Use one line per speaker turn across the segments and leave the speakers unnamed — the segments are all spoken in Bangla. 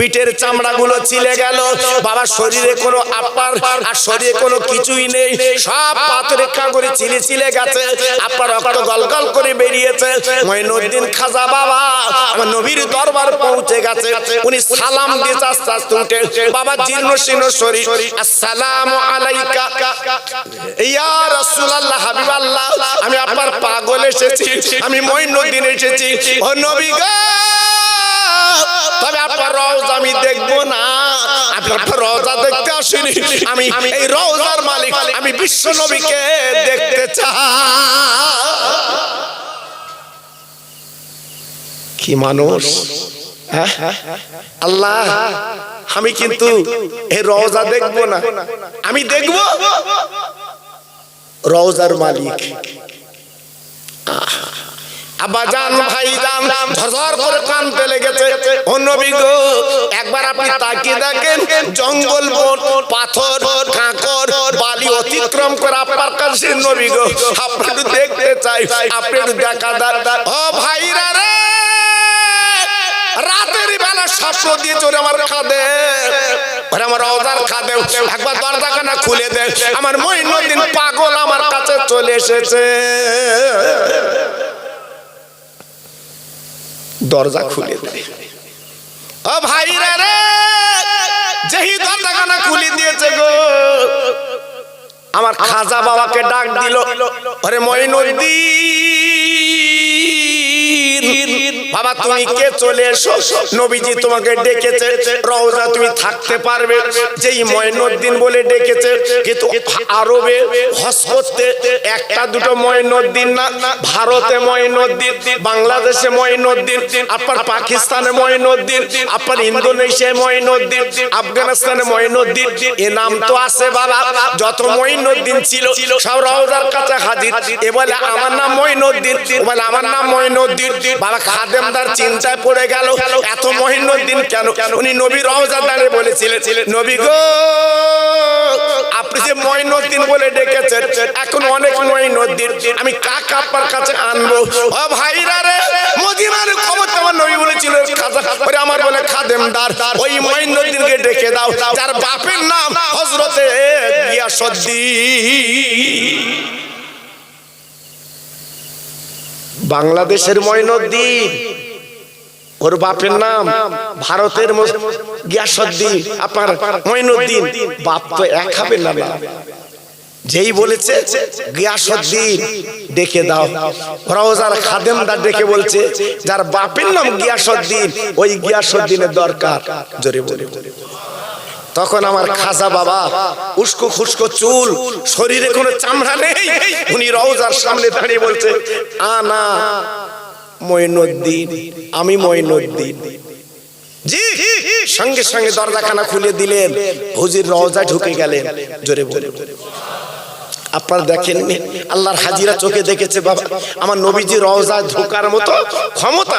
পিঠের চামড়া গুলো ছিলে গেল। বাবা, শরীরে কোনো আপার আর শরীরে কোনো কিছুই নেই। সব পাথরের কাগরে চিলে চিলে গেছে। আপনার রক্ত গলগল করে বেরিয়েছে। মঈনুদ্দিন খাজা বাবা, আমার নবীর দরবার পৌঁছে গেছে। উনি সালাম দিয়েছে আস্তে আস্তে উঠে, বাবা, জীর্ণ শীর্ণ শরীর। আসসালামু আলাইকা। ইয়া রাসূলুল্লাহ, হাবিবাল্লাহ, আমি আপনার পাগল এসেছি, আমি মঈনুদ্দিন এসেছি। ও নবী গো! তবে আপনার রওজা আমি দেখব না। আপনার রওজা দেখতে আসিনি। আমি এই রওজার মালিক, আমি বিশ্ব নবীকে দেখতে চাই। কি মানুষ? হ্যাঁ? আল্লাহ, আমি কিন্তু এই রওজা দেখব না। আমি দেখব রওজার মালিক। আব্বাজান ভাইজান ঝরঝর করে কানতে লেগেছে ও নবী গো একবার আপনি তাকিয়ে দেখেন জঙ্গল বন পাথর কাঁকর বালি অতিক্রম করে আপনার কাছে নবী গো আপনি দেখতে চাই আপনি দেখা দেন ও ভাইরা রে! রাতের বেলা স্বপ্ন দিয়ে চলে আমার খাদে ওরে আমার রওজার খাদে একবার দরজাখানা খুলে দে আমার মহিনুদ্দিন পাগল আমার কাছে চলে এসেছে। দরজা খুলে ও ভাইরা খুলে দিয়েছে গো। আমার খাজা বাবাকে ডাক দিল আরে মঈনুদ্দিন বাবা তুমি কে চলে এসো? নবীজি তোমাকে ডেকেছে। রওজা তুমি থাকতে পারবে। যেই মঈনুদ্দিন বলে ডেকেছে কিন্তু আরবে হজ করতে একটা দুটো মঈনুদ্দিন না ভারতে মঈনুদ্দিন বাংলাদেশে মঈনুদ্দিন আপনার পাকিস্তানে মঈনুদ্দিন আপনার ইন্দোনেশিয়ায় মঈনুদ্দিন আফগানিস্তানে মঈনুদ্দিন এ নাম তো আছে বাবা। যত মঈনুদ্দিন ছিল সব রওজার কাছে হাজির। এ বলে আমার নাম মঈনুদ্দিন ও বলে আমার নাম মঈনুদ্দিন বাবা খাদেমদার চিন্তায় পড়ে গেল, এত মঈনুদ্দিন কেন? উনি নবী রওজার দাঁড়িয়ে বলেছিলেন, নবী গো, আপনি যে মঈনুদ্দিন বলে ডেকেছেন, এখন অনেক মঈনুদ্দিন আমি কাকা আপনার কাছে আনব? ও ভাইরা রে মদিনার খবর তো আমার নবী বলেছিল, খাজা ওরে আমার বলে, খাদেমদার, ওই মঈনুদ্দিনকে ডেকে দাও, যার বাপের নাম হযরতে গিয়াসউদ্দিন বাংলাদেশের মঈনুদ্দিন ওর বাপের নাম ভারতের গিয়াসউদ্দিন। আপনার মঈনুদ্দিন বাপ তো এক হবে না যেই বলেছে, গিয়াসউদ্দিন, ডেকে দাও। রওজার খাদেমদার ডেকে বলছে, যার বাপের নাম গিয়াসউদ্দিন, ওই গিয়াসউদ্দিনের দরকার। জোরে বলে। তখন আমার খাজা বাবা উস্কো খুস্কো চুল শরীরে কোনো চামড়া নেই। উনি রওজার সামনে দাঁড়িয়ে বলছে আনা মইনুদ্দিন আমি মইনুদ্দিন জি সঙ্গে সঙ্গে দরজাখানা খুলে দিলেন। হুজির রওজা ঢুকে গেলেন। জোরে বলে আপনারা দেখেননি? আল্লাহর হাজিরা চোখে দেখেছে বাবা। আমার নবীজি রওজা ঢোকার মতো ক্ষমতা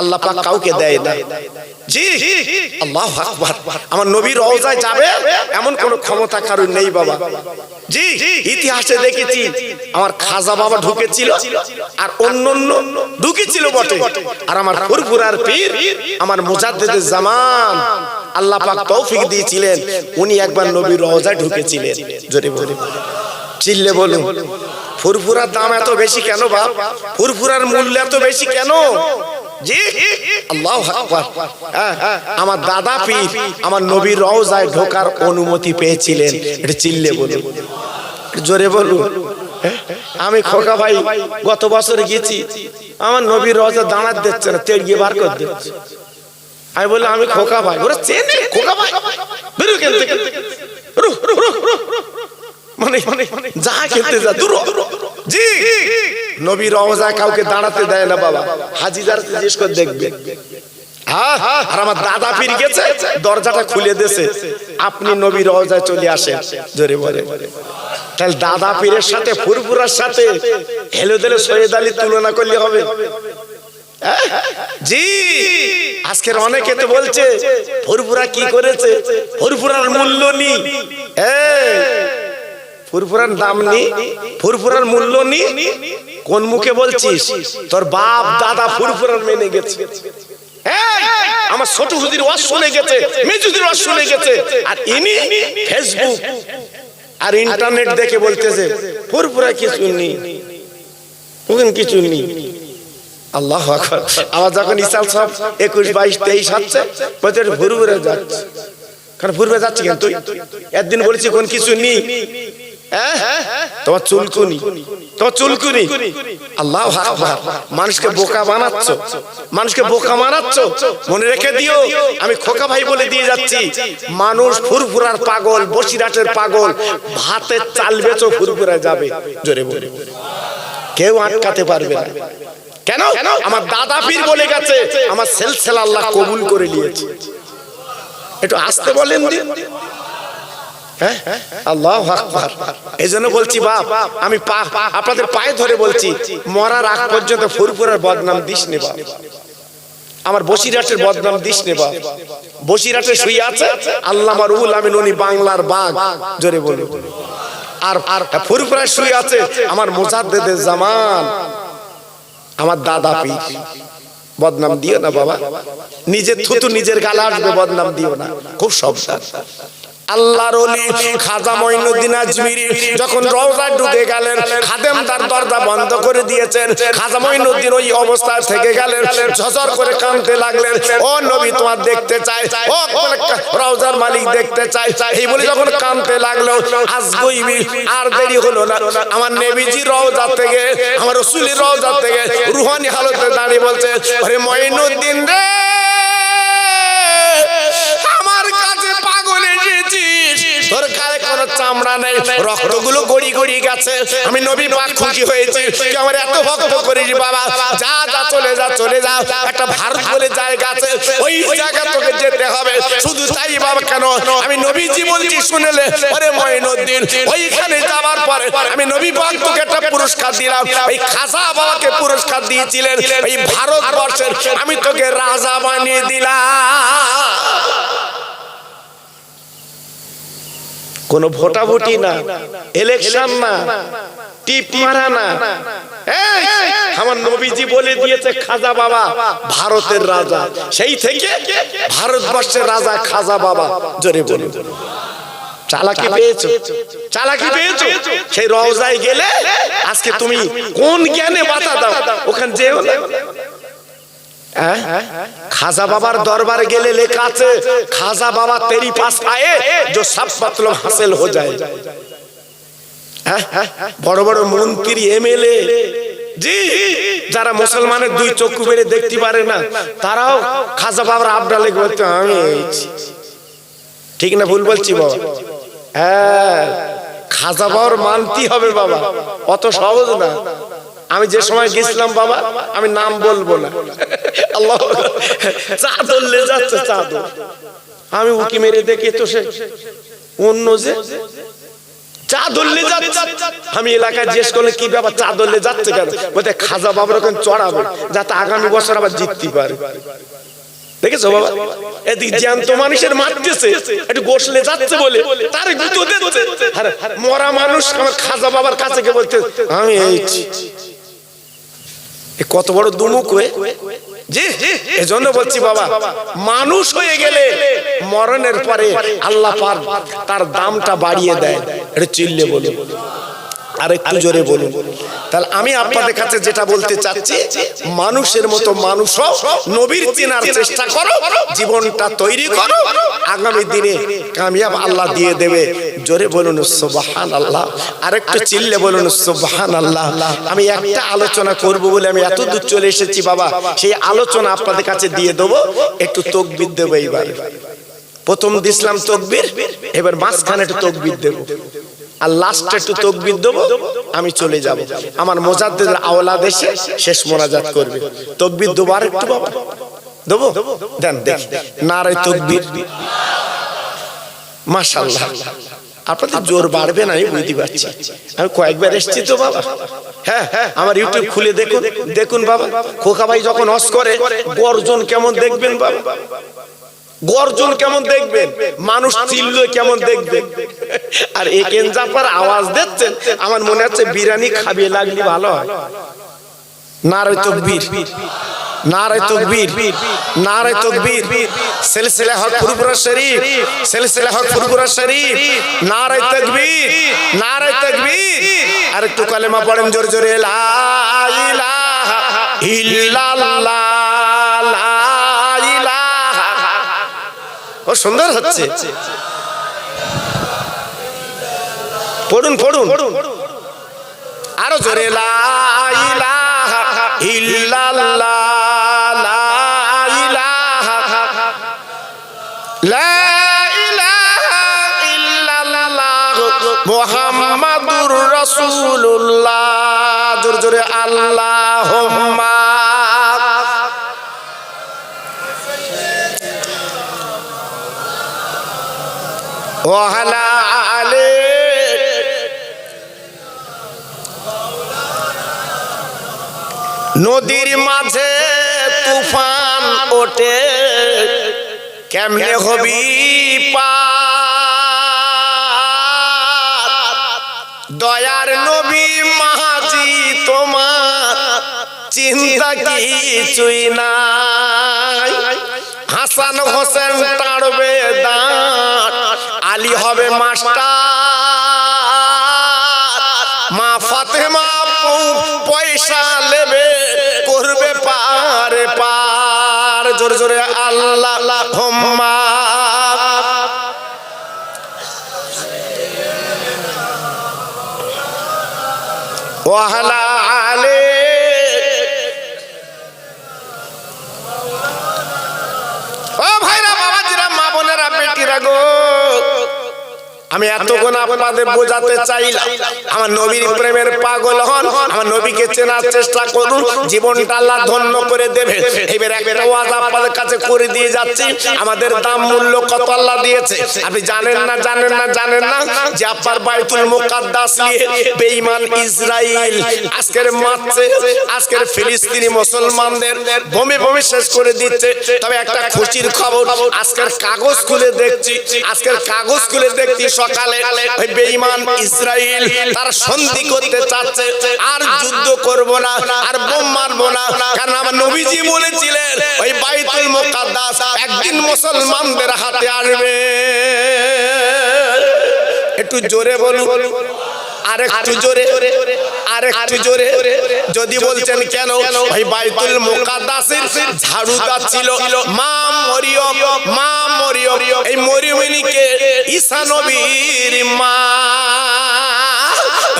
আল্লাহ কাউকে দেয় না। জি, আল্লাহ আমার নবী রওজায় যাবে এমন কোন ক্ষমতা কারণ নেই বাবা। জি, ইতিহাসে দেখেছি, আমার খাজা বাবা ঢুকেছিল আর অন্য অন্য ঢুকেছিল বটে। আর আমার ফুরফুরার পীর, আমার মুজাদ্দিদের জামান, আল্লাহ পাক তৌফিক দিয়েছিলেন, উনি একবার নবীর রওজায় ঢুকেছিলেন। জোরে বলে চিল্লে বলুন। ফুরফুরার দাম এত বেশি কেন বাপ? ফুরফুরার মূল্য এত বেশি কেন? জি? আল্লাহ হ্যাঁ, আমার দাদা পীর আমার নবীর রওজায় ঢোকার অনুমতি পেয়েছিলেন। এটা চিল্লে বলুন। জোরে বলুন। হ্যাঁ? আমি খোকা ভাই গত বছর গেছি। আমার নবীর রওজা দাঁড়াত দিচ্ছে না তেড়িয়ে বার করে দিচ্ছে। আমি বললাম আমি খোকা ভাই। ওরা চেনে? খোকা ভাই? বেরো কেন থেকে। রুহ। মানে মানে যা দূর। জি। নবী রওজা কাউকে দাঁড়াতে দেয় না বাবা। হাজিদার জিজ্ঞেস করে দেখবে। হ্যাঁ, আর আমার দাদা পীর গেছে দরজাটা খুলে দেছে আপনি নবী রওজায় চলে আসেন। জোরে বলে। তাহলে দাদা পীরের সাথে ফুরফুরার সাথে হেলে দিলে সৈয়দ আলী তুলনা করলে হবে। হ্যাঁ? জি। আজকের অনেকে তো বলছে ফুরফুরা কি করেছে? ফুরফুরার মূল্য নি ফুরফুরার দাম নি, ফুরফুরার মূল্য নি, কোন মুখে বলছিস? তোর বাপ, দাদা ফুরফুরার মেনে গেছে। আমার ছোট হুদির ওয়াজ শুনে গেছে, মেজুদির ওয়াজ শুনে গেছে। আর ইনি ফেসবুক আর ইন্টারনেট দেখে বলতেছে পুরপুরা কিছু নেই ওখানে কিছু নেই আল্লাহ আমার যখন ইসাল সব একুশ, বাইশ, তেইশ হচ্ছে, বলছে ভুরু যাচ্ছে। কারণ ভুরবে যাচ্ছে কেন তুই একদিন বলেছি কোন কিছু হ্যাঁ? তোমার চুলকুনি। তোমার চুলকুনি। আল্লাহ মানুষকে বোকা বানাচ্ছ। মানুষকে বোকা বানাচ্ছ মনে রেখে দিও, আমি খোকা ভাই বলে দিয়ে যাচ্ছি। মানুষ ফুরফুরার পাগল বসিরাটের পাগল। ভাতের চাল বেচো ফুরফুরা যাবে। জোরে বলে। কেউ আটকাতে পারবে না। কেন? আমার দাদা পীর বলে গেছে, আমার সেলসেল আল্লাহ কবুল করে নিয়েছে। একটু আসতে বলেন হ্যাঁ আল্লাহ আকবার। এই জন্য বলছি, বাপ, আমি আপনাদের পায়ে ধরে বলছি, মরার আগ পর্যন্ত বদনাম দিস আমার বসিরহাটের বদনাম দিস নে, বাপ। আছে আল্লাহ বাংলার বাঘ। জোরে বলুন। আর আর ফুরফুরায় শুয়ে আছে আমার মোজাদ্দেদের জামান। আমার দাদা পীর। বদনাম দিও না, বাবা। নিজের থুতু নিজের গালে আসবে, বদনাম দিও না। খুব সাবধান। আল্লাহর ওলি খাজা মঈনুদ্দিন আজমিরি যখন রওজায় ঢুকে গেলেন, খাদেম তার দরজা বন্ধ করে দিয়েছেন। খাজা মঈনুদ্দিন ওই অবস্থায় থেকে গেলেন, ঝরঝর করে কাঁদতে লাগলেন। ও নবী, তোমার দেখতে চাই। ও রওজার মালিক দেখতে চাই। এই বলে যখন কাঁদতে লাগল, আজ গইবি আর দেরি হলো না। আমার নেবিজি রওজা থেকে, আমার রসুলি রওজা থেকে রুহানি হালতে দাঁড়িয়ে বলছে আরে মঈনুদ্দিন রে! চামড়া নেই। রক্তগুলো গড়ি গড়ি গেছে। আমি নবী পাক খুশি হয়েছি তুই আমার এত ভক্ত করিস বাবা। যা যা, চলে যা চলে যা। একটা ভারত বলে জায়গা আছে। ওই জায়গা তোকে যেতে হবে। শুধু তাই বাবা কেন? আমি নবীজি বলছি শুনেলে আরে মঈনুদ্দিন ওইখানে যাওয়ার পরে আমি নবী পাক তোকে একটা পুরস্কার দিলাম। ওই খাজা বাবাকে পুরস্কার দিয়েছিলেন। এই ভারতবর্ষের আমি তোকে রাজা বানিয়ে দিলাম। কোনো ভোটাভুটি না ইলেকশন না। টিপ মারা না। আমার নবীজি বলে দিয়েছে খাজা বাবা ভারতের রাজা। সেই থেকে ভারতবর্ষের রাজা খাজা বাবা। জোরে বলে চালাকি পেয়েছ? চালাকি পেয়েছ? সেই রওজায় গেলে আজকে তুমি কোন জ্ঞানে বাতা দাও? ওখানে যেও না? হ্যাঁ? খাজা বাবার দরবার গেলে লেখা আছে, খাজা বাবা তেরি পাস আয়ে যে সব মতলব হাসিল হয়ে যায়। হ্যাঁ? বড় বড় মন্ত্রী এমএলএ জি, যারা মুসলমানের দুই চক্ষু বেড়ে দেখতে পারে না, তারাও খাজা বাবার আবডা বলতে আমি ঠিক না ভুল বলছি বাবা? হ্যাঁ খাজা বাবার মানতে হবে বাবা, অত সহজ না। আমি যে সময় গেছিলাম বাবা, আমি নাম বলব না। আল্লাহ, চাদর লে যাচ্ছে চাদর। আমি উকি মেরে দেখি তো সে অন্য যে চাদরলে আমি এলাকায় জিজ্ঞেস করলে কি ব্যাপার চাদরলে যাচ্ছে কেন? বলতে, খাজা বাবার ওখানে চড়াবে, যাতে আগামী বছর আবার জিততে পারে। দেখেছ বাবা? এদিকে জ্যান্ত মানুষের মারতেছে, একটু বসলে যাচ্ছে বলে তার মরা মানুষ আমার খাজা বাবার কাছে গিয়ে বলতে আমি এই কত বড় দুমুখ হয়ে জি এজন্য বলছি বাবা, মানুষ হয়ে গেলে মরণের পরে আল্লাহ পার তার দামটা বাড়িয়ে দেয়। এটা চিল্লে বলুন। আর একটু জোরে বলুন। তাহলে আমি আপনাদের কাছে যেটা বলতে চাচ্ছি মানুষের মতো মানুষ নবীর চেনার চেষ্টা করো জীবনটা তৈরি করো আগামী দিনে কামিয়াব আল্লাহ দিয়ে দেবে। জোরে বলুন সুবহান আল্লাহ আর একটু চিল্লে বলুন সুবহান আল্লাহ আমি একটা আলোচনা করব বলে আমি এত দূর চলে এসেছি বাবা। সেই আলোচনা আপনাদের কাছে দিয়ে দেবো একটু তকবির দেবো এইবার। প্রথম দিসলাম তকবির এবার মাঝখানে একটু তকবির দেবো। আর লাস্টে একটু তকবির দেবো, আমি চলে যাব। আমার মোজাদ্দের আওলা দেশে শেষ মোনাজাত করবে। তকবির দেবো আর একটু বাবা। দেবো? দেন দেন। নারায় তকবির। মাশাল্লাহ আপনাদের জোর বাড়বে না, আমি বুঝতে পারছি। আমি কয়েকবার এসেছি তো বাবা। হ্যাঁ হ্যাঁ আমার ইউটিউব খুলে দেখুন। দেখুন বাবা। খোকা ভাই যখন অস করে, গর্জন কেমন দেখবেন বাবা। গর্জন কেমন দেখবেন? মানুষ চিল্ল কেমন দেখবেন? আর একেন জাফার আওয়াজ দিচ্ছেন আমার মনে হচ্ছে বিরিয়ানি খাবিয়ে লাগলে ভালো হয়। নারে তকবীর। নারে তকবীর। নারে তকবীর। সিলসিলা হক ফুরফুরা শরীফ। সিলসিলা হক ফুরফুরা শরীফ। নারে তকবীর। নারে তকবীর। আর একটু কালেমা পড়েন জোরে জোরে লা ইলাহা ইল্লাল্লাহ। ও সুন্দর হচ্ছে। পড়ুন পড়ুন। আরও জোরে মুহাম্মাদুর রাসূলুল্লাহ। জোরে জোরে আল্লাহুম্মা। নদীর মাঝে তুফান ওঠে। কেমনে হবি পার? দয়ার নবী মাঝি তোমার চিন্তা কিছুই নাই। হাসান হোসেন আলী হবে মাস্টার। মা ফাতেমা পয়সা নেবে, করবে পার পার। জোরে জোরে আল্লাহ হোম্মা। ওয়াহলা আমি এতক্ষণ আপনাদের বোঝাতে চাইলাম। আমার নবীর প্রেমের পাগল হন। আমার নবীকে চেনার চেষ্টা করুন। জীবনটা আল্লাহ ধন্য করে দেবে। এবার একটা ওয়াজ আপনাদের কাছে করে দিয়ে যাচ্ছি। আমাদের দাম মূল্য কত আল্লাহ দিয়েছে? আপনি জানেন না জানেন না জানেন না যে আপনার বাইতুল মুকাদ্দাস নিয়ে বেঈমান ইসরাইল আজকের মারছে আজকের ফিলিস্তিনি মুসলমানদের ভূমি ভূমি শেষ করে দিচ্ছে। তবে একটা খুশির খবর আজকের কাগজ খুলে দেখছি। আজকের কাগজ খুলে দেখছি সকালে ওই বেঈমান ইসরাইল তার সন্ধি করতে চাচ্ছে, আর যুদ্ধ করব না, আর বোম মারব না। কারণ আমার নবীজি বলেছিলেন, ওই বাইতুল মুকাদ্দাস একদিন মুসলমানদের হাতে আসবে একটু জোরে বলুন। আর একটু জোরে। আর একটু জোরে যদি বলছেন কেন ভাই বাইতুল মুকাদ্দাসের ঝাড়ু ছিল। মা মরিয়ম মা মরিয়ম। এই মরিয়মিনীকে ঈসা নবীর মা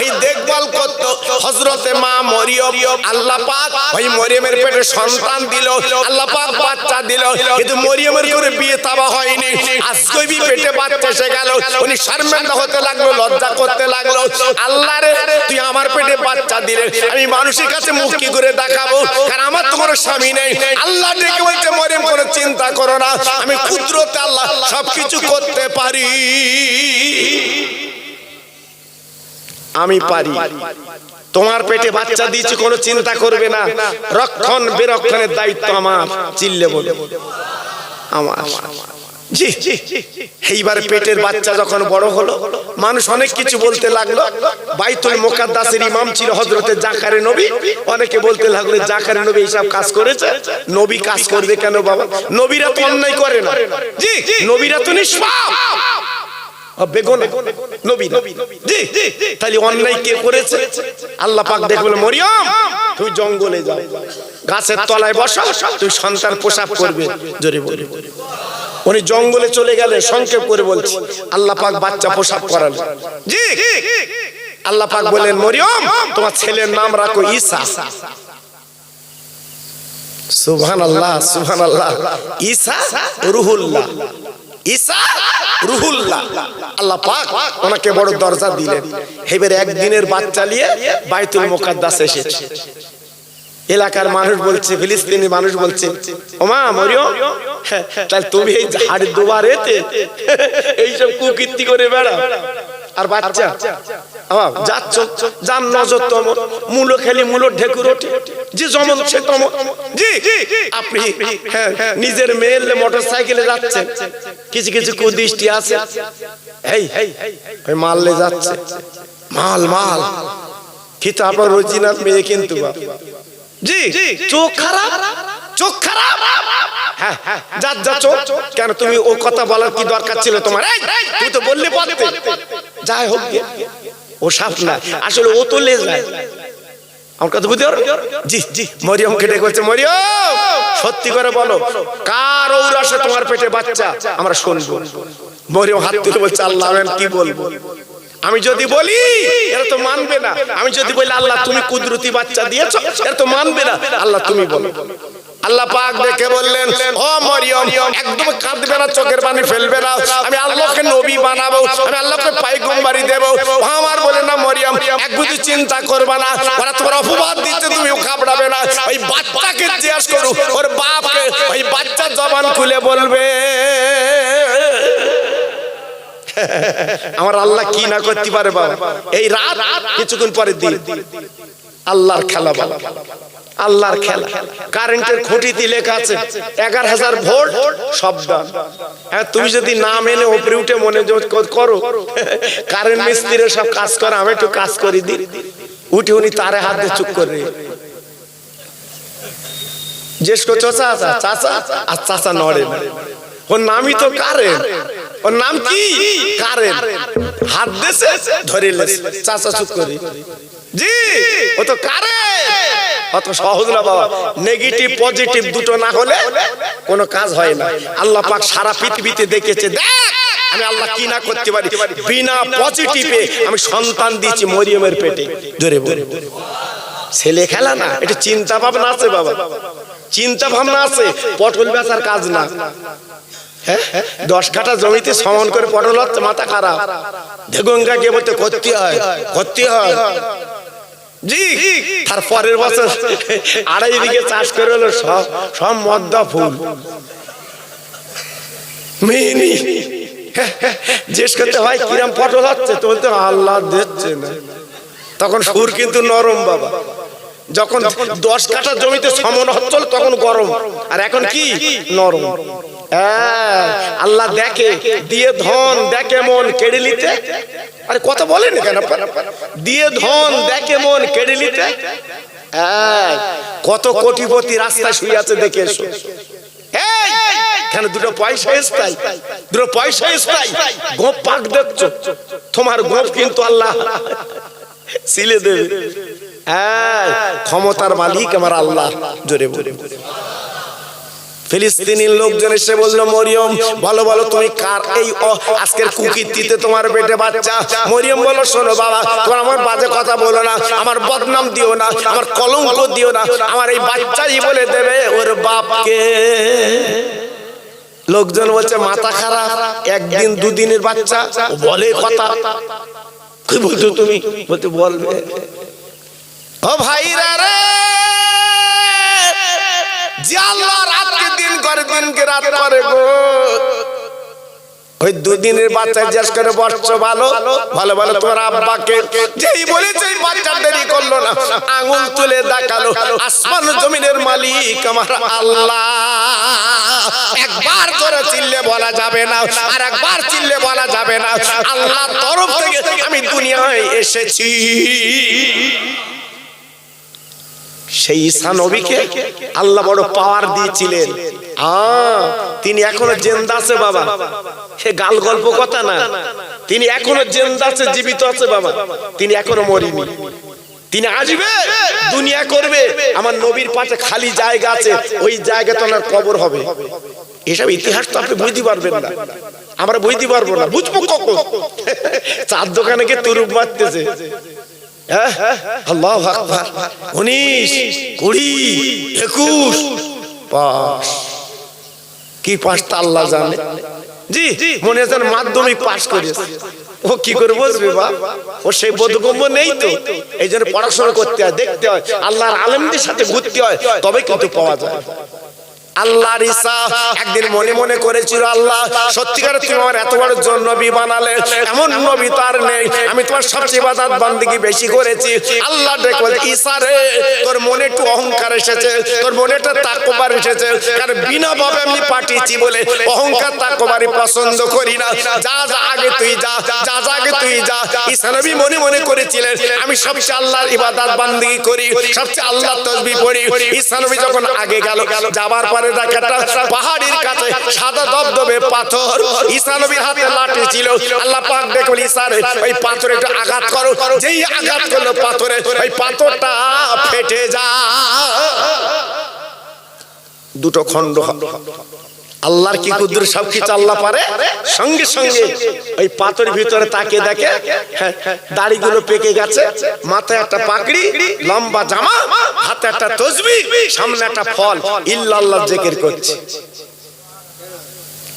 এই দেখভাল করতো। হজরতে মা মরিয়ম, আল্লাহ পাক ওই মরিয়মের পেটে সন্তান দিল, আল্লাহ পাক বাচ্চা দিল। কিন্তু মরিয়মের করে বিয়ে তাবা হয়নি। আজকে পেটে বাচ্চা এসে গেল। উনি শর্মেন্দা হতে লাগল, লজ্জা করতে লাগল। আল্লাহ রে, তুই আমার পেটে বাচ্চা দিলে, আমি মানুষের কাছে মুখ কি করে দেখাবো। কারণ আমার তো কোনো স্বামী নেই। আল্লাহ ডেকে বলছে, মরিয়ম, কোনো চিন্তা করো না। আমি কুদরতে আল্লাহ সবকিছু করতে পারি। আমি পারি। তোমার পেটে বাচ্চা দিয়েছি, কোনো চিন্তা করবে না। রক্ষণ বেরক্ষণের দায়িত্ব আমার, চিল্লে বলে। আমার। জি এইবার পেটের বাচ্চা যখন বড় হলো, মানুষ অনেক কিছু বলতে লাগল। বাইতুল মোকাদ্দাসের ইমাম ছিল হজরতে জাকারে নবী। অনেকে বলতে লাগল, জাকারে নবী এইসব কাজ করেছে? নবী কাজ করবে কেন বাবা? নবীরা তো অন্যায় করে না। জি, নবীরা তো নিষ্পাপ। মরিয়ম, তুই জঙ্গলে গাছের তলায় তুই সন্তান পোশাক উনি জঙ্গলে চলে গেলে সংক্ষেপ করে বলছি, আল্লাহ পাক বাচ্চা পোশাক করাল আল্লাহ পাক বলেন মরিয়ম, তোমার ছেলের নাম রাখো ঈসা। সুবহান আল্লাহ সুবহান আল্লাহ ঈসা রুহুল্লাহ। ঈসা রুহুল্লাহ। আল্লাহ পাক ওনাকে বড় দরজা দিলেন। হেবের একদিনের বাচ্চা নিয়ে বাইতুল মুকাদ্দাস এসেছে। এলাকার মানুষ বলছে, ফিলিস্তিনি মানুষ বলছে ওমা মরিও তাহলে তুমি এই হাড় দুবার এতে এইসব কুকীর্তি করে বেড়া আর বাচ্চা যাচ্ছ যার নজর তম মূলো খেলি মূলো ঢেকুর ওঠে। যে যেমন সে তম। জি আপনি হ্যাঁ, নিজের মেয়ের মোটর সাইকেলে যাচ্ছেন। কিছু কিছু কুদৃষ্টি আছে। এই মারলে যাচ্ছে। মাল মাল। কিন্তু আপনার রোজিনার মেয়ে কিন্তু জি। চোখ খারাপ? চোখ খারাপ? হ্যাঁ হ্যাঁ। যা চোখ কেন তুমি ও কথা বলার কি দরকার ছিল তোমার? তো বললে যাই হোক ও সাপ না। আসলে ও তো লে যায় আমার কথা বুঝতে পারো? জি জি। মরিয়ম কেটে করছে মরিয়ম সত্যি করে বলো কার ঔরসে তোমার পেটে বাচ্চা? আমরা শুনব। মরিয়ম হাত তুলে বলছে আল্লাহ কি বলব? আমি যদি বলি এরা তো মানবে না। আমি যদি বলি আল্লাহ তুমি কুদরতি বাচ্চা দিয়েছ এরা তো মানবে না। আল্লাহ তুমি বলো। আল্লাহ পাক দেখে বললেন ও মরিয়ম একদম কাঁদবে না চোখের পানি ফেলবে না। আমি আল্লাহকে নবী বানাবো। আমি আল্লাহকে পাইগম্বারি দেবো। আমার বলে না মরিয়ম এক বুঝি চিন্তা করবে না। ওরা তোমার অপবাদ দিচ্ছে তুমি খাবড়াবে না। ওই বাচ্চাকে জিজ্ঞাসা করু ওর বাপকে ওই বাচ্চা জবান খুলে বলবে আমার আল্লাহ কি না করতে পারে বাবা এই রাত কিছুক্ষণ পরে দিন। আল্লাহর খেলা বাবা আল্লাহর খেলা। কারেন্টের খুঁটিতে লেখা আছে, এগারো হাজার ভোট শব্দ হ্যাঁ তুমি যদি না মেনে উপরে উঠে মনে করো কারেন্ট মিস্ত্রির সব কাজ করে, আমি একটু কাজ করি দি। উঠে উনি তারে হাত দিয়ে চুপ করে জ্যেষ্ঠ চাচা চাচা আর চাচা নড়ে। ওর নামই তো কারেন ওর নাম কি? কারেন। হাত দেশে ধরে। চাচা চুপ জি, ও তো অত সহজ না বাবা। নেগেটিভ পজিটিভ দুটো না হলে কোনো কাজ হয় না। আল্লাহ পাক সারা পৃথিবীতে দেখেছে, দেখ, আমি আল্লাহ কি না করতে পারি? বিনা পজিটিভে আমি সন্তান দিয়েছি মরিয়মের পেটে। ধরে বলে। ছেলে খেলা না? এটা চিন্তা ভাবনা আছে বাবা। চিন্তা ভাবনা আছে। পটল বেচার কাজ না? দশ কাঠা জমিতে সমান করে পটল হচ্ছে মাথা খারাপ। দেগঙ্গা গিয়ে বলতে করতে হয় করতে হয়। জি, তার পরের বছর আড়াই দিকে চাষ করে হলো সব সব মদ্দা ফুল। মেনি, জিজ্ঞেস করতে হয়, কিরাম পটল হচ্ছে? তো বলতে আল্লাহ দিচ্ছে না। তখন সুর কিন্তু নরম বাবা। যখন দশ কাঠা জমিতে সমন হচ্ছিল, তখন গরম। আর এখন কি? নরম। আল্লাহ দেখে দিয়ে ধন দেখে মন কেড়ে নিতে। আরে কথা বলেন কেন দিয়ে ধন দেখে মন কেড়ে নিতে। হ্যাঁ, কত কোটিপতি রাস্তায় শুয়ে আছে দেখে এসো। এই, কেন দুটো পয়সা এসতাই দুটো পয়সা এসতাই গোপ পাক দেখছ? তোমার গোপ কিন্তু আল্লাহ সিলে দেবে। হ্যাঁ ক্ষমতার মালিক আমার আল্লাহ। জোরে বলে ফিলিস্তিনির লোকজন এসে বলল, মরিয়ম, বলো বলো, তুমি কার এই আজকের কুকীর্তিতে তোমার পেটে বাচ্চা? মরিয়ম বলো শোনো বাবা, তোমার আমার বাজে কথা বলো না, আমার বদনাম দিও না, আমার কলঙ্ক দিও না, আমার এই বাচ্চাই বলে দেবে ওর বাপকে। লোকজন বলছে, মাথা খারাপ, একদিন দুদিনের বাচ্চা? বলে, কথা। কি বলতো তুমি? বলতে বলবে। ও ভাইরা রে! যে আল্লাহ রাতকে দিন করে, দিনকে রাত করে গো। ওই দুদিনের বাচ্চা জিজ্ঞেস করে বসছো ভালো? ভালো ভালো, তোমার আব্বাকে? যেই বলেছে বাচ্চা দেরি করল না। আঙুল তুলে দেখাল, আসমান জমিনের মালিক আমার আল্লাহ। একবার করে চিল্লে বলা যাবে না, আর একবার চিল্লে বলা যাবে না। আল্লাহ তরফ থেকে আমি দুনিয়ায় এসেছি। সেই ঈসা নবীকে আল্লাহ বড় পাওয়ার দিয়েছিলেন। তিনি এখনও জেন্দা আছে বাবা। সে গাল গল্প কথা না। তিনি এখনও জেন্দা আছে, জীবিত আছে বাবা। তিনি এখনও মরিনি। তিনি আসবে, দুনিয়া করবে। আমার নবীর পাশে খালি জায়গা আছে, ওই জায়গা তো ওনার কবর হবে। এসব ইতিহাস তো আপনি বুঝতে পারবেন না। আমরা বুঝতে পারব না। বুঝব কখন? চার দোকানে গিয়ে তুরুপ মারতেছে? আল্লাহ আকবার। উনিশ কুড়ি একুশ। পাস কি পাসটা আল্লাহ জানে? জি মনে হচ্ছে যেন মাধ্যমিক পাস করেছে ও কি করে বসবে বা ও সেই বোধগম্য নেই তো। এই জন্য পড়াশোনা করতে হয় দেখতে হয়। আল্লাহর আলেমদের সাথে ঘুরতে হয় তবে কিন্তু পাওয়া যায়। আল্লাহর ইসা একদিন মনে মনে করেছিল, আল্লাহ, সত্যিকার তুমি আমার এত বড় জন নবী বানালে, এমন নবী তো আর নেই। আমি তোমার সবচেয়ে ইবাদত বান্দিগি বেশি করেছি। আল্লাহ বলে, ঈসা রে, তোর মনে একটু অহংকার এসেছে, তোর মনে একটা তাকবার এসেছে। কারণ বিনা ভাবে আমি পাঠিয়েছি বলে অহংকার তাকবারই পছন্দ করি না। যা যা, আগে তুই যা যা যা, আগে তুই যা। ঈসা নবী মনে মনে করেছিলেন, আমি সবচেয়ে আল্লাহর ইবাদত বান্দিগি করি, সবচেয়ে আল্লাহর তসবিহ পড়ি। ঈসা নবী যখন আগে গেল, যাবার পরে দেখে একটা পাহাড়ির কাছে সাদা দবদবে পাথর। ঈসা নবীর হাতে লাঠি ছিল। আল্লাহ পাক ডেকে বলে, ঈসা ওই পাথরে একটু আঘাত করো। যেই আঘাত করল পাথরে, ওই পাথরটা ফেটে যা। দুটো খণ্ড। আল্লাহর কি কুদুর সব কিছু আল্লাহ পারে? সঙ্গে সঙ্গে ওই পাথর ভিতরে তাকে দেখে হ্যাঁ, দাড়িগুলো পেকে গেছে মাথায় একটা পাকড়ি লম্বা জামা হাতে একটা তসবি সামনে একটা ফল ইল্লাল্লাহ জেকের করছে।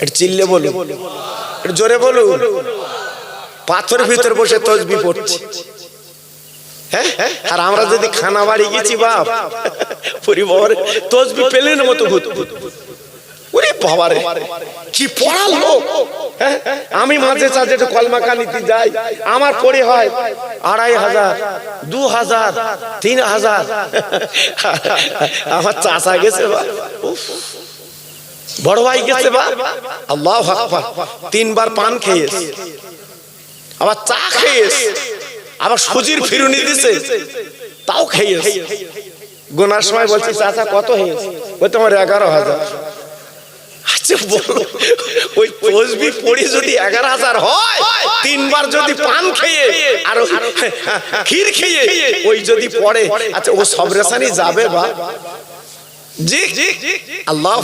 এটা চিল্লে বলুন। এটা জোরে বলুন। পাথর ভিতর বসে তসবি পড়ছে। হ্যাঁ? আর আমরা যদি খানা বাড়ি গেছি বাপ পরিবার তসবি পেলেন মতো ভূত। ওরে বাবারে কি পড়াল লোক? হ্যাঁ? আমি মাঝে সাঝে একটু কলমাকা নিতে যাই। আমার পড়ে হয় আড়াই হাজার, দু হাজার, তিন হাজার। আমার চাষা গেছে বড় ভাই গেছে বা। আল্লাহ তিনবার পান খেয়েছে। আবার চা খেয়েছে। আবার সুজির ফিরুনি দিছে। তাও খেয়েছে। গোনার সময় বলছি, চাচা, কত হয়েছে? ওই তোমার এগারো হাজার। আচ্ছা বলো ওই তসবি পড়ি যদি এগারো হাজার হয় তিনবার যদি পান খেয়ে আর ক্ষীর খেয়ে ওই যদি পড়ে আচ্ছা ও সব রেশানি যাবে বা? জি আল্লাহ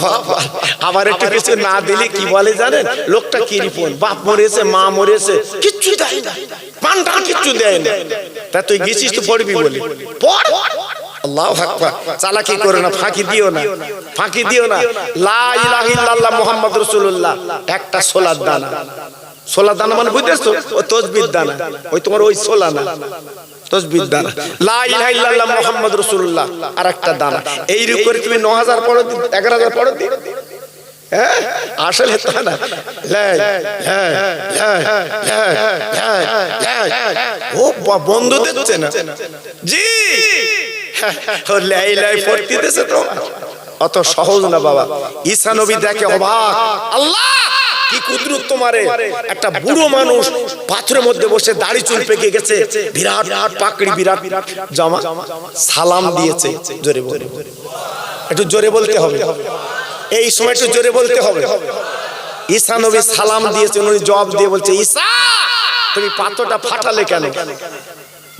আবার একটু কিছু না দিলে কি বলে জানেন? লোকটা কিরিপন বাপ মরেছে মা মরেছে কিচ্ছু দেয় না। পান টান কিচ্ছু দেয় না। তা তুই গেছিস তো পড়বি বলে। পড়। আল্লাহ আকবার। চালাকি করো না, ফাঁকি দিও না, ফাঁকি দিও না। লা ইলাহা ইল্লাল্লাহ মুহাম্মদ রাসূলুল্লাহ। একটা সোলার দানা। সোলার দানা মানে বুঝতেছ? ও তসবির দানা। ওই তোমার ওই সোলা না। তসবির দানা। লা ইলাহা ইল্লাল্লাহ মুহাম্মদ রাসূলুল্লাহ। আর একটা দানা। এই রূপ করে তুমি 9000 পড়ো দিন 11000 পড়ো দিন? হ্যাঁ? আসলে দিচ্ছে না। জি। ও লাই লাই পড়তে দিতেছে তো। অত সহজ না বাবা। ঈসা নবী দেখে অবাক। আল্লাহ, কি কুদরত তোমারে। একটা বুড়ো মানুষ পাথরের মধ্যে বসে দাড়ি চুল পেকে গেছে। বিরাট বিরাট পাকড়ি বিরাট বিরাট জামা। সালাম দিয়েছে। জোরে বলে। একটু জোরে বলতে হবে। এই সময় একটু জোরে বলতে হবে। ঈসা নবী সালাম দিয়েছে, উনি জবাব দিয়ে বলছে, ঈসা, তুমি পাথরটা ফাটালে কেন?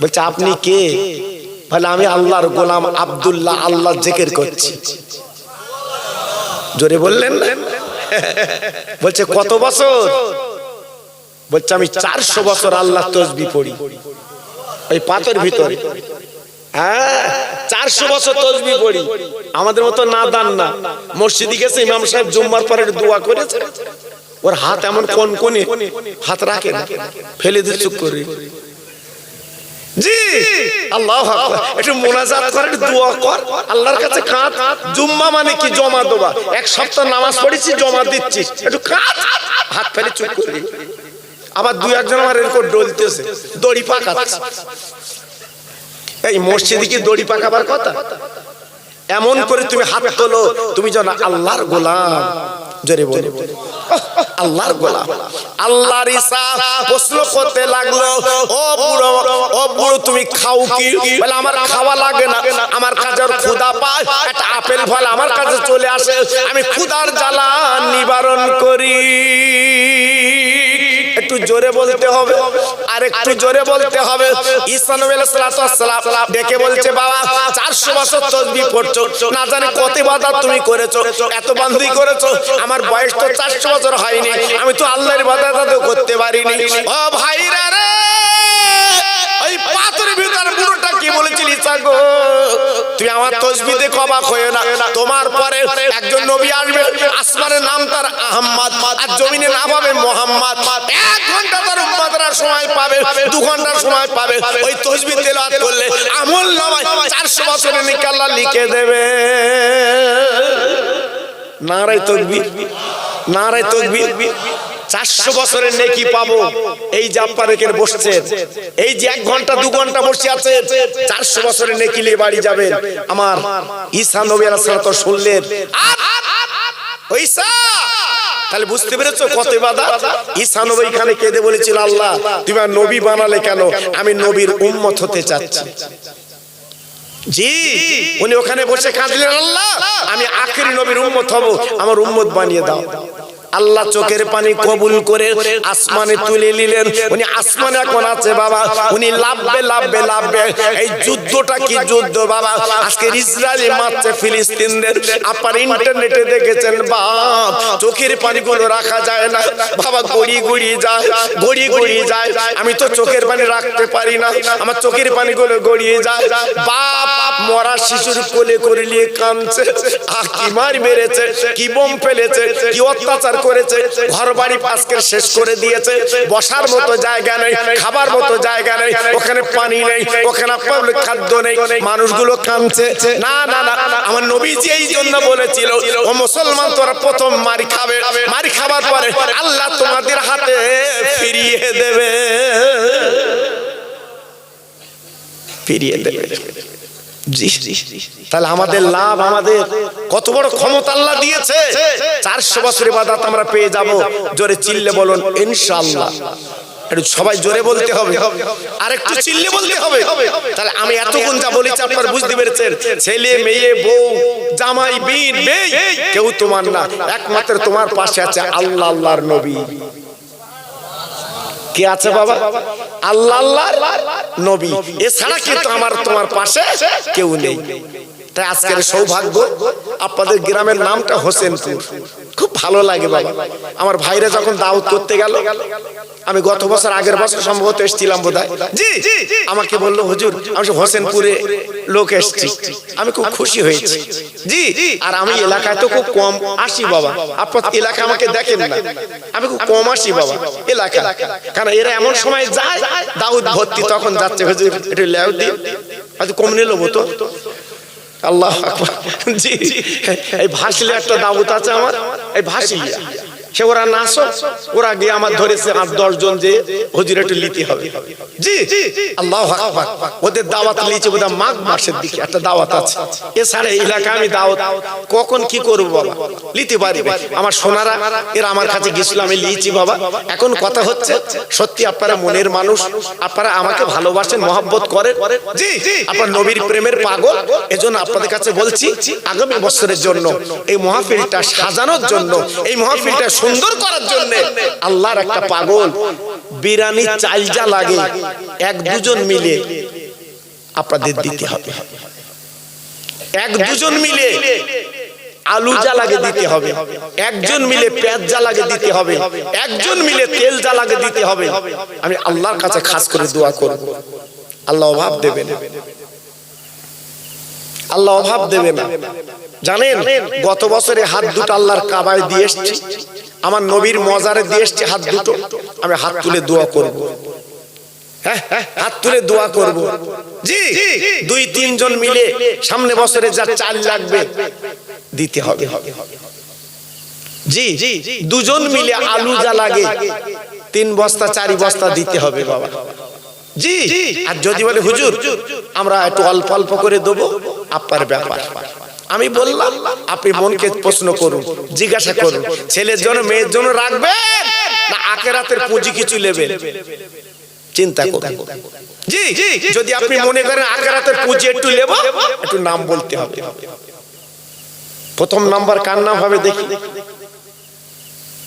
বলছে, আপনি কে? বলে আমি আল্লাহর গোলাম আব্দুল্লাহ আল্লাহ জেকের করছি। জোরে বললেন বলছে, কত বছর? বলছে, আমি চারশো বছর আল্লাহ তসবি পড়ি। ওই পাথর ভিতরে। হ্যাঁ চারশো বছর তসবি পড়ি। আমাদের মতো না দান না। মসজিদে গেছে, ইমাম সাহেব জুম্মার পরে দোয়া করেছে। ওর হাত এমন কোন কোনে হাত রাখে না। ফেলে দিয়ে চুপ করে। জি। আল্লাহ একটু একটু কর। কাছে জুম্মা মানে কি? জমা এক সপ্তাহ নামাজ পড়েছি জমা একটু হাত ফেলে আবার দুই একজন আমার এরকম ডলতেছে। দড়ি পাকাচ্ছে। এই মসজিদে কি দড়ি পাকাবার কথা? এমন করে তুমি হাত তোলো, তুমি যেন আল্লাহর গোলাম। জোরে বলে। আল্লাহর গোলাম। আল্লাহর ইসা প্রশ্ন করতে লাগল। ও বুড়ো ও বুড়ো, তুমি খাও কি? বলে, আমার খাওয়া লাগে না। আমার কাছে ক্ষুদা পায়। একটা আপেল ফল আমার কাছে চলে আসে। আমি ক্ষুদার জ্বালা নিবারণ করি। জোরে বলতে হবে। আর একটু জোরে বলতে হবে। ওয়াস ডেকে বলছে, বাবা 400 বছর তসবিহ পড়ছো না জানি কত ইবাদত তুমি করেছ। এত বান্দি করেছ। আমার বয়স তো 400 বছর হয়নি। আমি তো আল্লাহর ইবাদত করতে পারিনি। ও ভাইরা রে, ওই পাথরের ভিতর বুড়োটা কি বলেছিল, ঈসা গো? তুমি আমার তসবিতে কবাক হয়ে না। তোমার পরে একজন নবী আসবে। আসমানের নাম তার আহম্মদ আর জমিনে নাম হবে মোহাম্মদ। এক ঘণ্টা তার উম্মতরা সময় পাবে, দু ঘণ্টার সময় পাবে। ওই তসবি তেলাওয়াত করলে আমল নামায় 400 বছরের নিকে আল্লাহ লিখে দেবে। নারাই তকবির নারাই তকবির। চারশো বছরের নেকি পাবো। এই এখানে বসছেন এই যে এক ঘণ্টা দু ঘণ্টা বসে আছে চারশো বছরের নেকি নিয়ে বাড়ি যাবেন আমার ঈসা নবী সালাতু শুনলেন। ঈসা তাহলে বুঝতে পেরেছ কত বাদা ঈসা নবী এখানে কেঁদে বলেছিল আল্লাহ তুমি আর নবী বানালে কেন? আমি নবীর উম্মত হতে চাচ্ছি। জি উনি ওখানে বসে কাঁদলেন আল্লাহ আমি আখেরি নবীর উম্মত হব আমার উম্মত বানিয়ে দাও। আল্লাহ চোখের পানি কবুল করে আসমানে তুলে নিলেন। উনি আসমানে এখন আছে বাবা। উনি লাভবে লাভবে লাভবে। এই যুদ্ধটা কি যুদ্ধ বাবা? আজকে ইসরায়েলি মারছে ফিলিস্তিনদের। আপনার ইন্টারনেটে দেখেছেন বাপ চোখের পানি পানিগুলো রাখা যায় না। বাবা, গড়ি গড়ি যায়, গড়ি গড়ি যায়। আমি তো চোখের পানি রাখতে পারি না। আমার চোখের পানিগুলো গড়িয়ে যায়। বাপ মরা শিশুর কোলে করে নিয়ে কাঁদছে। আহ, কি মার মেরেছে, কি বোম ফেলেছে, কি অত্যাচার করেছে ঘর বাড়ি পাঁচকে শেষ করে দিয়েছে। বসার মতো জায়গা নেই, খাবার মতো জায়গা নেই, ওখানে পানি নেই, ওখানে আপনার খাদ্য নেই, মানুষগুলো কাঁদছে। না না না, আমার নবীজি এই জন্য বলেছিল, ও মুসলমান, তোরা প্রথম মারি খাবে, মারি খাবার পরে আল্লাহ তোমাদের হাতে ফিরিয়ে দেবে। ফিরিয়ে দেবে। তাহলে আমাদের লাভ আমাদের কত বড় ক্ষমতা আল্লাহ দিয়েছে। চারশো বছর বাদাত আমরা পেয়ে যাব। জোরে চিল্লে বলুন ইনশাআল্লাহ। একটু সবাই জোরে বলতে হবে। আর একটু চিল্লে বলতে হবে। তাহলে আমি এতক্ষণ যা বলেছি আপনার বুঝতে পেরেছেন। ছেলে মেয়ে বউ জামাই বীর বেই কেউ তোমার না। একমাত্র তোমার পাশে আছে আল্লাহ আল্লাহর নবী। কে আছে বাবা? আল্লাহ আল্লাহ নবী। এছাড়া কিন্তু আমার তোমার পাশে কেউ নেই। তাই আজকের সৌভাগ্য আপনাদের গ্রামের নামটা হোসেনপুর। খুব ভালো লাগে বাবা। আমার ভাইরা যখন দাওয়াত করতে গেল আমি গত বছর আগের বছর সম্ভবত এসেছিলাম বোধহয়। জি আমাকে বলল হুজুর আমি হোসেনপুরে লোক এসেছি। আমি খুব খুশি হয়েছি। জি আর আমি এলাকায় তো খুব কম আসি বাবা। আপনার এলাকা আমাকে দেখেন না। আমি খুব কম আসি বাবা এলাকা কারণ এরা এমন সময় যায় দাউদ ভর্তি তখন যাচ্ছে। হুজুর একটু লেও দিন। হয়তো কম নিল মতো আল্লাহ। জি এই ভাসলে একটা দাবত আছে আমার? এই ভাসিলিয়া সে ওরা নাচো ওরা গিয়ে আমার ধরেছে আট দশ জন যে হুজুর একটু লিতে হবে। ওদের দাওয়াত লিচে বোধহয় মাঘ মাসের দিকে একটা দাওয়াত আছে। এছাড়া এলাকা আমি দাওয়াত কখন কি করব বাবা লিতে পারি আমার সোনারা, এরা আমার কাছে গেছিল, আমি লিয়েছি বাবা। এখন কথা হচ্ছে, সত্যি আপনারা মনের মানুষ, আপনারা আমাকে ভালোবাসেন, মহাব্বত করেন। আপনার নবীর প্রেমের পাগল, এজন্য আপনাদের কাছে বলছি, আগামী বছরের জন্য, এই মহাফিলটা সাজানোর জন্য, এই মহাফিলটা সুন্দর করার জন্য আল্লাহর একটা পাগল বিরানি চাল যা লাগে, এক দুজন মিলে আপনাদের দিতে হবে। এক দুজন মিলে আলু লাগে দিতে হবে, একজন মিলে পেঁয়াজ লাগে দিতে হবে, একজন মিলে তেল লাগে দিতে হবে। আমি আল্লাহর কাছে খাস করে দোয়া করব। আল্লাহ অভাব না। আল্লাহ অভাব দেবে না। জানেন গত বছরে হাত দুটো আল্লাহর কাবায় দিয়ে এসছি। আমার নবীর মজারে দিয়ে এসছি হাত দুটো। আমি হাত তুলে দোয়া করব। হ্যাঁ হ্যাঁ, হাত তুলে দোয়া করব। জি দুই তিনজন মিলে সামনে বছরে যা চাল লাগবে দিতে হবে। জি দুজন মিলে আলু যা লাগে তিন বস্তা চারি বস্তা দিতে হবে বাবা। জি আর যদি বলে হুজুর আমরা একটু অল্প অল্প করে দেবো। আপনার ব্যাপার। আমি বললাম আপনি মনকে প্রশ্ন করুন জিজ্ঞাসা করুন ছেলের জন্য মেয়ের জন্য রাখবেন না আকেরাতের পুঁজি কিছু নেবেন? চিন্তা করুন। জি যদি আপনি মনে করেন আকেরাতের পুঁজি একটু নেব একটু নাম বলতে হবে। প্রথম নাম্বার কার নাম হবে দেখি।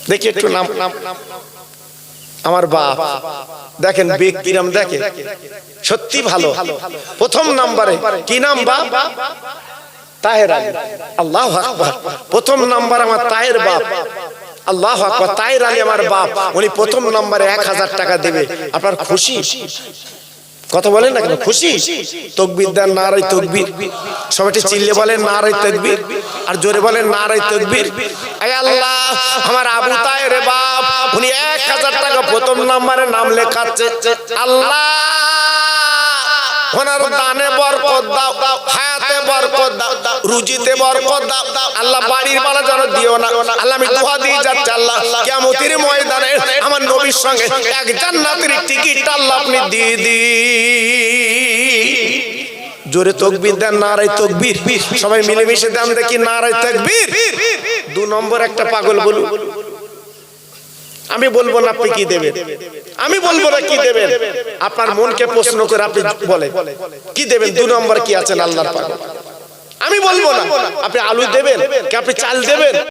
দেখি। একটু নাম। নাম আমার বাপ। দেখেন ব্যক্তিরাম দেখে। সত্যি ভালো। প্রথম নাম্বারে কি নাম বাপ? তাহের আলী। আল্লাহ আকবার। প্রথম নাম্বার আমার তাহের বাপ। আল্লাহ আকবার, তাহের আলী আমার বাপ। উনি প্রথম নাম্বারে এক হাজার টাকা দেবে। আপনার খুশি? কথা বলেন না কেন? খুশি? তকবির দেন নারাই তকবির। সবাই চিল্লে বলেন নারাই তকবির। আর জোরে বলেন নারাই তকবির। আল্লাহ, আমার আবু তাহের বাপ। উনি এক হাজার টাকা প্রথম নাম্বারে নাম লেখাচ্ছে, আল্লাহ, ওনার দানে বরকত দাও। হায়াতে বরকত দাও, রুজিতে বরকত দাও। আল্লাহ বাড়ির বালা যেন দিও না। আল্লাহ আমি দোয়া দিয়ে যাচ্ছি, আল্লাহ ময়দানে আমার নবীর সঙ্গে এক জান্নাতের টিকিট আল্লাহ আপনি দিয়ে দিন। জোরে তকবীর দেন নারাই তকবীর। সবাই মিলেমিশে দেন দেখি নারাই তকবীর। দু নম্বর একটা পাগল বলুন। আমি বলব না আপনি কি দেবেন? আমি বলব না কি দেবেন? আপনার মনকে প্রশ্ন করে আপনি বলে কি দেবেন? দু নম্বর কি আছেন আল্লাহর পাক? আমি বলব না। আপনি আলু দেবেন? কি আপনি চাল দেবেন?